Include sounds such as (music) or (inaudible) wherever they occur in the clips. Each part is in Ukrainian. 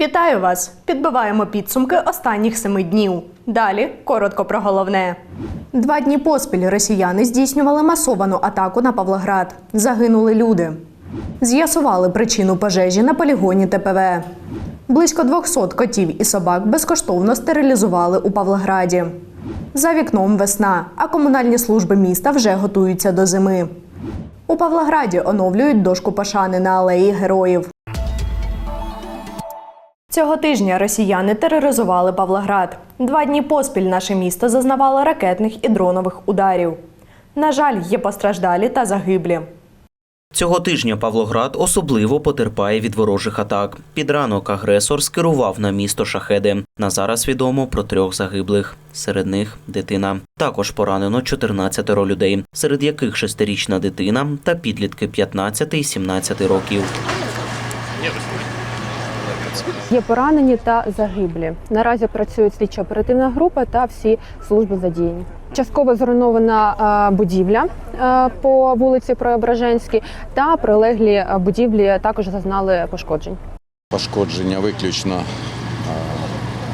Вітаю вас! Підбиваємо підсумки останніх семи днів. Далі коротко про головне. Два дні поспіль росіяни здійснювали масовану атаку на Павлоград. Загинули люди. З'ясували причину пожежі на полігоні ТПВ. Близько 200 котів і собак безкоштовно стерилізували у Павлограді. За вікном весна, а комунальні служби міста вже готуються до зими. У Павлограді оновлюють дошку пошани на алеї героїв. Цього тижня росіяни тероризували Павлоград. Два дні поспіль наше місто зазнавало ракетних і дронових ударів. На жаль, є постраждалі та загиблі. Цього тижня Павлоград особливо потерпає від ворожих атак. Під ранок агресор скерував на місто шахеди. На зараз відомо про трьох загиблих. Серед них дитина. Також поранено 14 людей, серед яких шестирічна дитина та підлітки 15 і 17 років. Є поранені та загиблі. Наразі працює слідчо-оперативна група та всі служби задіяні. Частково зруйнована е, будівля е, по вулиці Преображенській та прилеглі будівлі також зазнали пошкоджень. пошкодження виключно е,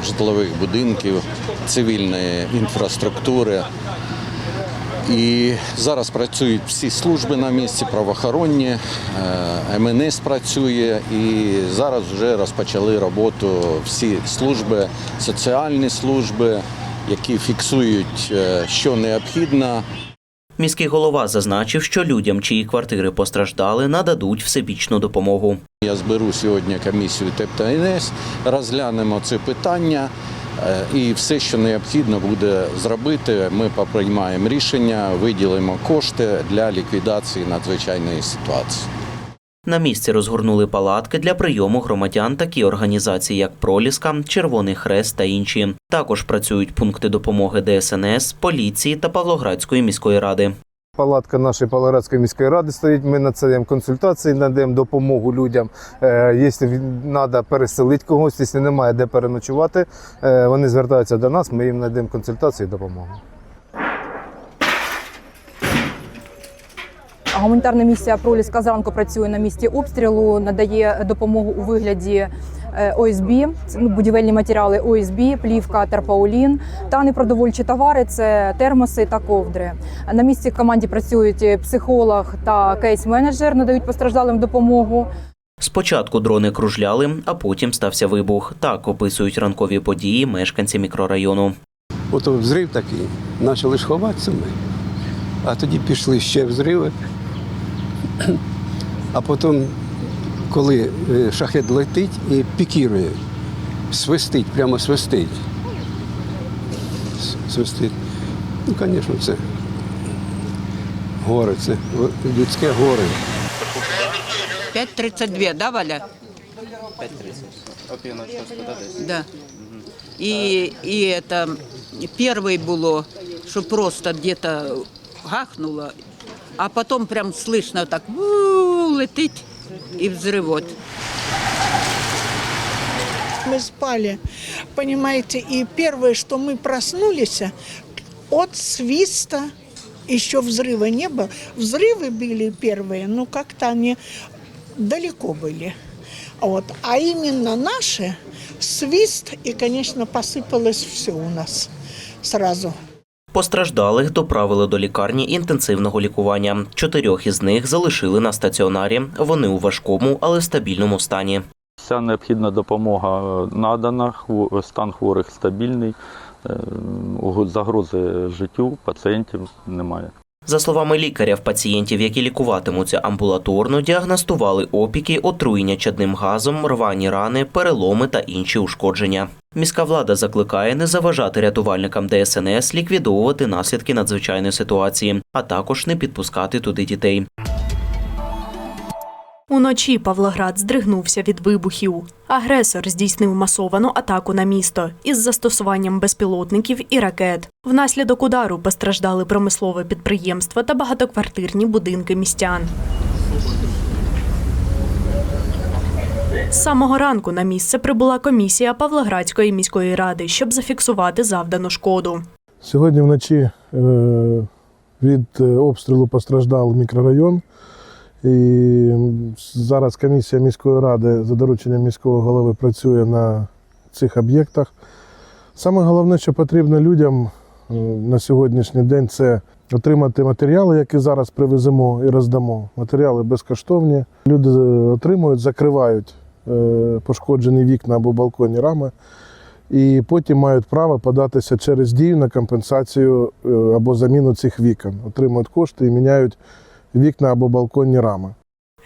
житлових будинків, цивільної інфраструктури. І зараз працюють всі служби на місці, правоохоронні, е, МНС працює і зараз вже розпочали роботу всі служби, соціальні служби, які фіксують, е, що необхідно Міський голова зазначив, що людям, чиї квартири постраждали, нададуть всебічну допомогу. Я зберу сьогодні комісію ТЕП та НС, розглянемо це питання і все, що необхідно буде зробити, ми поприймаємо рішення, виділимо кошти для ліквідації надзвичайної ситуації. На місці розгорнули палатки для прийому громадян такі організації, як Проліска, Червоний Хрест та інші. Також працюють пункти допомоги ДСНС, поліції та Павлоградської міської ради. Палатка нашої Павлоградської міської ради стоїть. Ми надаємо консультації, надаємо допомогу людям. Е, Якщо треба переселити когось, якщо немає де переночувати, е, вони звертаються до нас, ми їм надаємо консультації і допомогу. Гуманітарна місія Проліска зранку працює на місці обстрілу, надає допомогу у вигляді ОСБ, ну, будівельні матеріали ОСБ, плівка, терпаулін та непродовольчі товари це термоси та ковдри. На місці в команді працюють психолог та кейс-менеджер, надають постраждалим допомогу. Спочатку дрони кружляли, а потім стався вибух. Так описують ранкові події мешканці мікрорайону. Ото взрив такий, почали ж ховатися ми. А тоді пішли ще взриви. (clears throat) А потім, коли е, шахет летить і пікірує, свистить, прямо свистить. С- Свистить. Ну, звісно, це горе, це людське горе. 5.32, да, Валя? 5.30. Да. И, и это первый было, что просто где-то гахнуло, а потом прям слышно так «ву», летить и взрывот. Мы спали, понимаете, и первое, что мы проснулись от свиста, еще взрыва не было. Взрывы были первые, но как-то они далеко были. Вот. А именно наши, свист, и, конечно, посыпалось все у нас сразу. Постраждалих доправили до лікарні інтенсивного лікування. Чотирьох із них залишили на стаціонарі. Вони у важкому, але стабільному стані. Вся необхідна допомога е, надана, стан хворих стабільний, е, загрози життю пацієнтів немає. За словами лікаря, в пацієнтів, які лікуватимуться амбулаторно, діагностували опіки, отруєння чадним газом, рвані рани, переломи та інші ушкодження. Міська влада закликає не заважати рятувальникам ДСНС ліквідовувати наслідки надзвичайної ситуації, а також не підпускати туди дітей. Уночі Павлоград здригнувся від вибухів. Агресор здійснив масовану атаку на місто із застосуванням безпілотників і ракет. Внаслідок удару постраждали промислове підприємство та багатоквартирні будинки містян. З самого ранку на місце прибула комісія Павлоградської міської ради, щоб зафіксувати завдану шкоду. Сьогодні вночі е, від е, обстрілу постраждав мікрорайон. І зараз комісія міської ради за дорученням міського голови працює на цих об'єктах. Саме головне, що потрібно людям е, на сьогоднішній день, це отримати матеріали, які зараз привеземо і роздамо. Матеріали безкоштовні. Люди е, отримують, закривають е, пошкоджені вікна або балконні рами, і потім мають право податися через дію на компенсацію або заміну цих вікон. Отримують кошти і міняють вікна або балконні рами.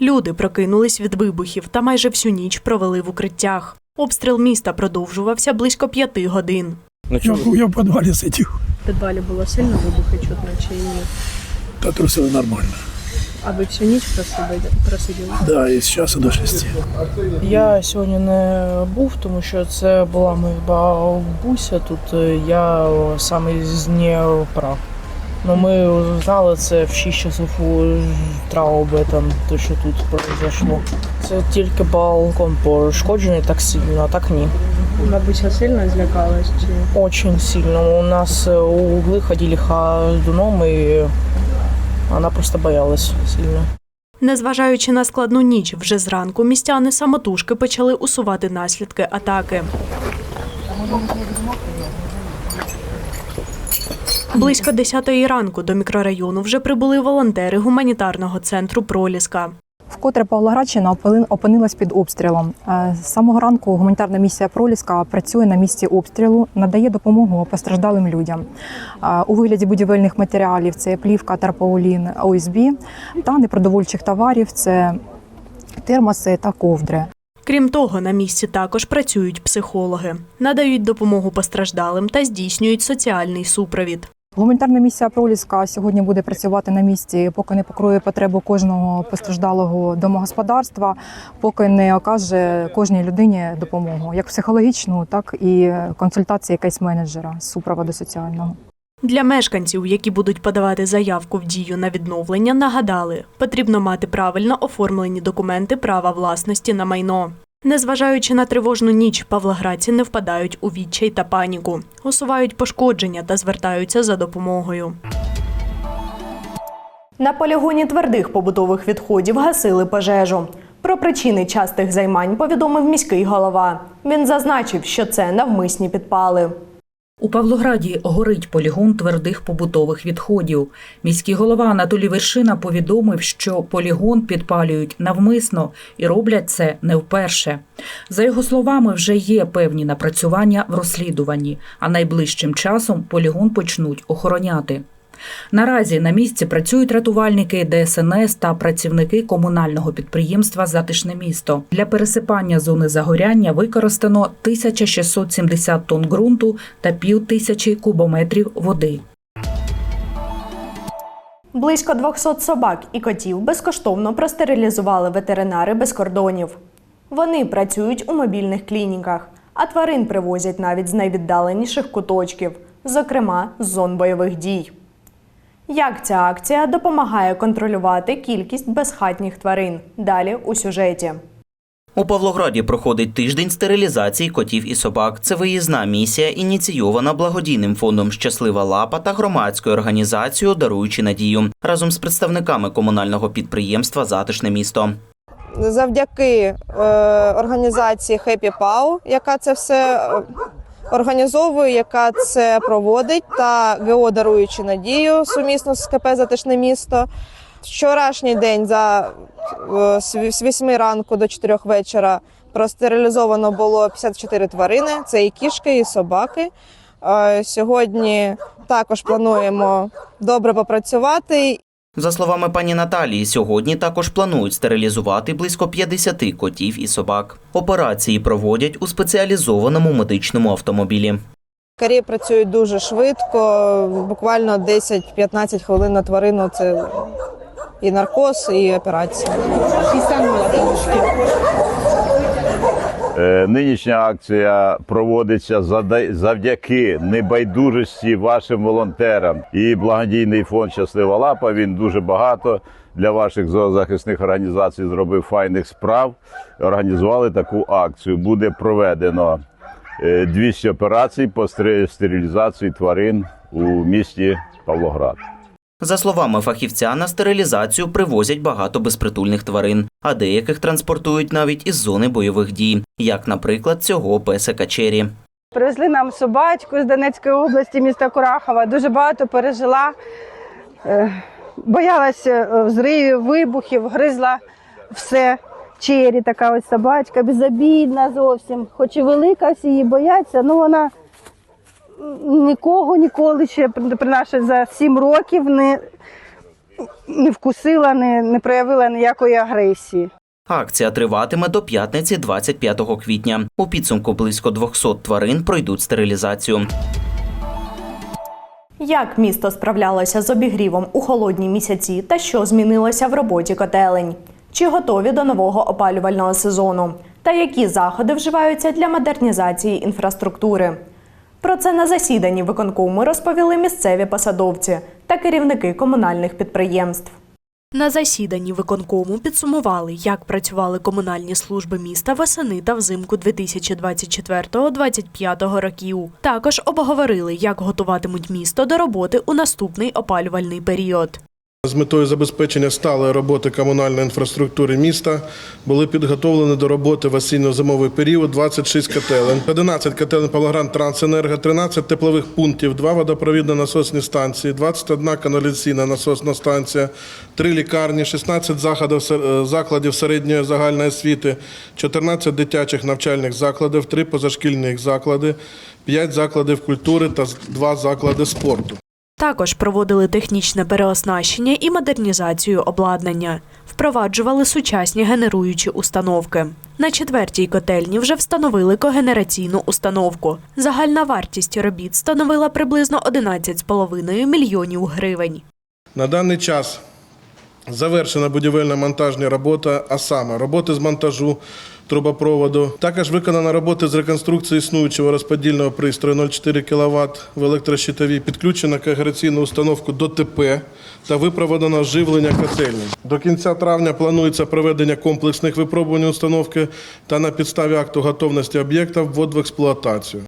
Люди прокинулись від вибухів та майже всю ніч провели в укриттях. Обстріл міста продовжувався близько п'яти годин. Я, я в подвале сидів, В підвалі було сильно вибухи чутно чи ні? та трусили нормально. А ви всю ніч просиділи? Да, і з часу до шести. Я сьогодні не був, тому що це була моя бабуся. Тут я саме з Дніпра. Ну, ми знали це в 6 часов утра об этом, то, що тут произошло. Це тільки балкон пошкоджений так сильно, а так ні. Бабуся сильно злякалась чи Очень сильно. У нас е, у углы ходили ходуном, и она просто боялась сильно. Незважаючи на складну ніч, вже зранку містяни самотужки почали усувати наслідки атаки. Близько 10-ї ранку до мікрорайону вже прибули волонтери гуманітарного центру Проліска. Вкотре Павлоградщина опини- опинилась під обстрілом. Е, З самого ранку гуманітарна місія Проліска працює на місці обстрілу, надає допомогу постраждалим людям Е, у вигляді будівельних матеріалів. Це плівка, тарпаулін, ОСБ та непродовольчих товарів. Це термоси та ковдри. Крім того, на місці також працюють психологи, надають допомогу постраждалим та здійснюють соціальний супровід. Гуманітарна місія Проліска сьогодні буде працювати на місці, поки не покроє потребу кожного постраждалого домогосподарства, поки не окаже кожній людині допомогу, як психологічну, так і консультації якась менеджера з супроводу соціального. Для мешканців, які будуть подавати заявку в дію на відновлення, нагадали, потрібно мати правильно оформлені документи права власності на майно. Незважаючи на тривожну ніч, павлоградці не впадають у відчай та паніку, усувають пошкодження та звертаються за допомогою. На полігоні твердих побутових відходів гасили пожежу. Про причини частих займань повідомив міський голова. Він зазначив, що це навмисні підпали. У Павлограді горить полігон твердих побутових відходів. Міський голова Анатолій Вершина повідомив, що полігон підпалюють навмисно і роблять це не вперше. За його словами, вже є певні напрацювання в розслідуванні, а найближчим часом полігон почнуть охороняти. Наразі на місці працюють рятувальники ДСНС та працівники комунального підприємства Затишне місто. Для пересипання зони загоряння використано 1670 тонн ґрунту та пів тисячі кубометрів води. Близько 200 собак і котів безкоштовно простерилізували ветеринари без кордонів. Вони працюють у мобільних клініках, а тварин привозять навіть з найвіддаленіших куточків, зокрема з зон бойових дій. Як ця акція допомагає контролювати кількість безхатніх тварин? Далі у сюжеті. У Павлограді проходить тиждень стерилізації котів і собак. Це виїзна місія, ініційована благодійним фондом Щаслива лапа та громадською організацією Даруючи надію разом з представниками комунального підприємства Затишне місто. завдяки е, організації Happy Pau, яка це все е, організовує, яка це проводить, та ГО даруючи надію сумісно з КП Затишне місто. Вчорашній день за е, з з 8 ранку до 4 вечора простерилізовано було 54 тварини. Це і кішки, і собаки. Е, Сьогодні також плануємо добре попрацювати За словами пані Наталії, сьогодні також планують стерилізувати близько 50 котів і собак. Операції проводять у спеціалізованому медичному автомобілі. Лікарі працюють дуже швидко, буквально 10-15 хвилин на тварину це і наркоз, і операція. Е, Нинішня акція проводиться завдяки небайдужості вашим волонтерам. І благодійний фонд Щаслива лапа він дуже багато для ваших зоозахисних організацій зробив файних справ. Організували таку акцію. Буде проведено е, 200 операцій по стери- стерилізації тварин у місті Павлоград. За словами фахівця, на стерилізацію привозять багато безпритульних тварин, а деяких транспортують навіть із зони бойових дій, як, наприклад, цього песика Чері. Привезли нам собачку з Донецької області, міста Курахова. Дуже багато пережила. Е, Боялася е, взривів, вибухів, гризла все. Чері така ось собачка, безобідна зовсім. Хоч і велика, всі її бояться, але вона нікого ніколи ще при за сім років не, не вкусила, не, не проявила ніякої агресії. Акція триватиме до п'ятниці 25 квітня. У підсумку близько 200 тварин пройдуть стерилізацію. Як місто справлялося з обігрівом у холодні місяці та що змінилося в роботі котелень? Чи готові до нового опалювального сезону? Та які заходи вживаються для модернізації інфраструктури? Про це на засіданні виконкому розповіли місцеві посадовці та керівники комунальних підприємств. На засіданні виконкому підсумували, як працювали комунальні служби міста восени та взимку 2024-2025 років. Також обговорили, як готуватимуть місто до роботи у наступний опалювальний період. З метою забезпечення сталої роботи комунальної інфраструктури міста були підготовлені до роботи в осінньо-зимовий період 26 котелень, 11 котелень Павлоград Трансенерго, 13 теплових пунктів, 2 водопровідно-насосні станції, 21 каналізаційна насосна станція, 3 лікарні, 16 е, закладів середньої загальної освіти, 14 дитячих навчальних закладів, 3 позашкільних заклади, 5 закладів культури та 2 заклади спорту. Також проводили технічне переоснащення і модернізацію обладнання, впроваджували сучасні генеруючі установки. На четвертій котельні вже встановили когенераційну установку. Загальна вартість робіт становила приблизно 11,5 мільйонів гривень. На даний час завершена будівельна монтажна робота, а саме роботи з монтажу трубопроводу. Також виконана робота з реконструкції існуючого розподільного пристрою 0,4 кВт в електрощитовій, підключена когераційну установку до ТП та випроводено живлення котельні. До кінця травня планується проведення комплексних випробувань установки та на підставі акту готовності об'єкта ввод в експлуатацію.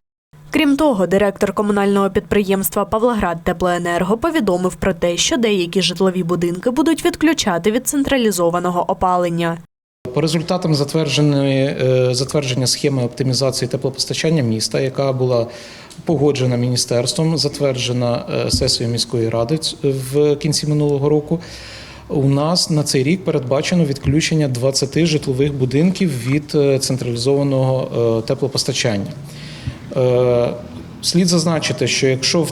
Крім того, директор комунального підприємства Павлоград Теплоенерго повідомив про те, що деякі житлові будинки будуть відключати від централізованого опалення. По результатам затвердженої е, затвердження схеми оптимізації теплопостачання міста, яка була погоджена міністерством, затверджена е, сесією міської ради в кінці минулого року. У нас на цей рік передбачено відключення 20 житлових будинків від е, централізованого теплопостачання. Е, Слід зазначити, що якщо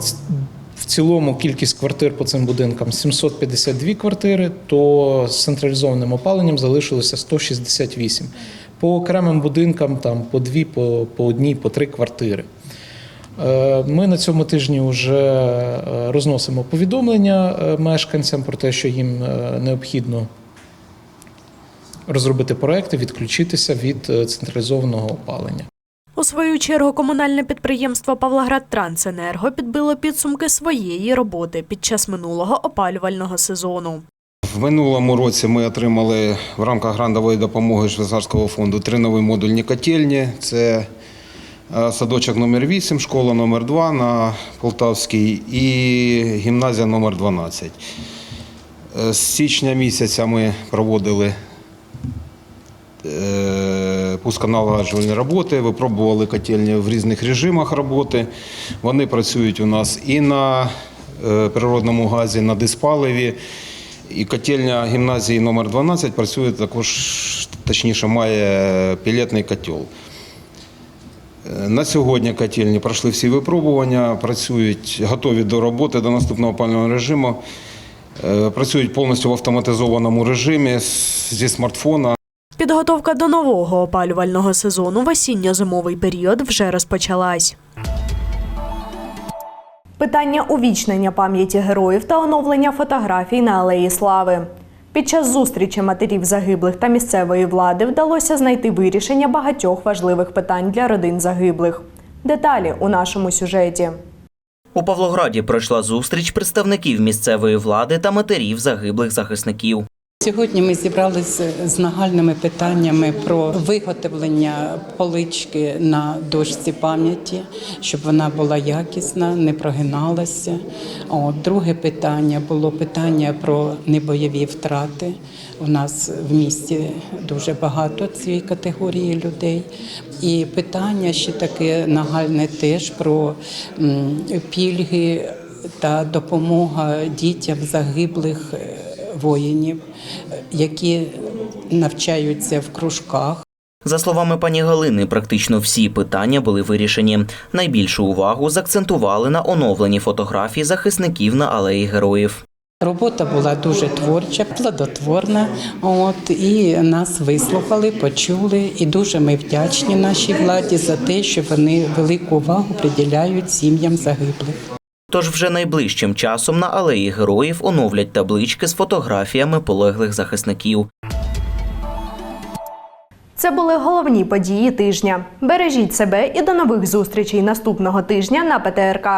в цілому кількість квартир по цим будинкам 752 квартири, то з централізованим опаленням залишилося 168. По окремим будинкам там по дві, по, по одній, по три квартири. Е, Ми на цьому тижні вже е, розносимо повідомлення мешканцям про те, що їм необхідно розробити проекти, відключитися від централізованого опалення. У свою чергу комунальне підприємство Павлоград Трансенерго підбило підсумки своєї роботи під час минулого опалювального сезону. В минулому році ми отримали в рамках грантової допомоги Швейцарського фонду три нові модульні котельні. Це е, садочок номер 8 школа номер 2 на Полтавській і гімназія номер 12. Е, З січня місяця ми проводили е, пусконалагоджувальні роботи, випробували котельні в різних режимах роботи. Вони працюють у нас і на е, природному газі, на диспаливі. І котельня гімназії номер 12 працює також, точніше, має пілетний котел. Е, На сьогодні котельні пройшли всі випробування, працюють готові до роботи, до наступного опалювального режиму. Е, Працюють повністю в автоматизованому режимі зі смартфона. Підготовка до нового опалювального сезону в осінньо-зимовий період вже розпочалась. Питання увічнення пам'яті героїв та оновлення фотографій на Алеї Слави. Під час зустрічі матерів загиблих та місцевої влади вдалося знайти вирішення багатьох важливих питань для родин загиблих. Деталі у нашому сюжеті. У Павлограді пройшла зустріч представників місцевої влади та матерів загиблих захисників. Сьогодні ми зібралися з нагальними питаннями про виготовлення полички на дошці пам'яті, щоб вона була якісна, не прогиналася. От, друге питання було питання про небойові втрати. У нас в місті дуже багато цієї категорії людей. І питання ще таке нагальне теж про пільги та допомога дітям загиблих е, воїнів, які навчаються в кружках. За словами пані Галини, практично всі питання були вирішені. Найбільшу увагу закцентували на оновленні фотографій захисників на алеї героїв. Робота була дуже творча, плодотворна. От і нас вислухали, почули. І дуже ми вдячні нашій владі за те, що вони велику увагу приділяють сім'ям загиблих. Тож вже найближчим часом на алеї героїв оновлять таблички з фотографіями полеглих захисників. Це були головні події тижня. Бережіть себе і до нових зустрічей наступного тижня на ПТРК.